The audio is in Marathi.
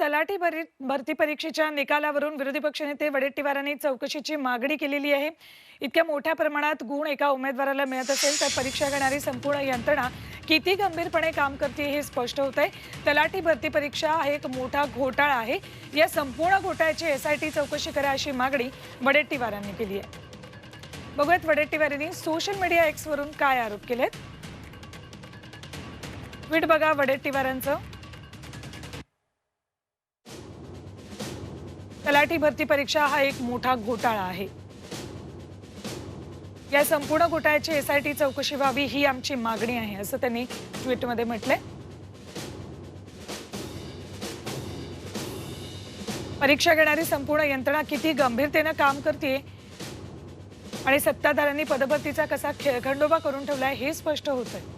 तलाठी भरती परीक्षेच्या निकालावरून विरोधी पक्षनेते वडेट्टीवारांनी चौकशीची मागणी केलेली आहे. इतक्या मोठ्या प्रमाणात गुण एका उमेदवाराला मिळत असेल तर परीक्षा घेणारी संपूर्ण यंत्रणा किती गंभीरपणे काम करते हे स्पष्ट होत आहे तलाठी भरती परीक्षा हा एक मोठा घोटाळा आहे. या संपूर्ण घोटाळ्याची एस आय टी चौकशी करा अशी मागणी वडेट्टीवारांनी केली आहे. बघूयात वडेट्टीवारांनी सोशल मीडिया एक्सवरून काय आरोप केलेत. ट्विट बघा वडेट्टीवारांचं. तलाठी भरती परीक्षा हा एक मोठा घोटाळा आहे. या संपूर्ण घोटाळ्याची एसआयटी चौकशी व्हावी ही आमची मागणी आहे असं त्यांनी ट्विटमध्ये म्हटलंय. परीक्षा घेणारी संपूर्ण यंत्रणा किती गंभीरतेनं काम करते आणि सत्ताधाऱ्यांनी पदभरतीचा कसा खेळखंडोबा करून ठेवलाय हे स्पष्ट होत आहे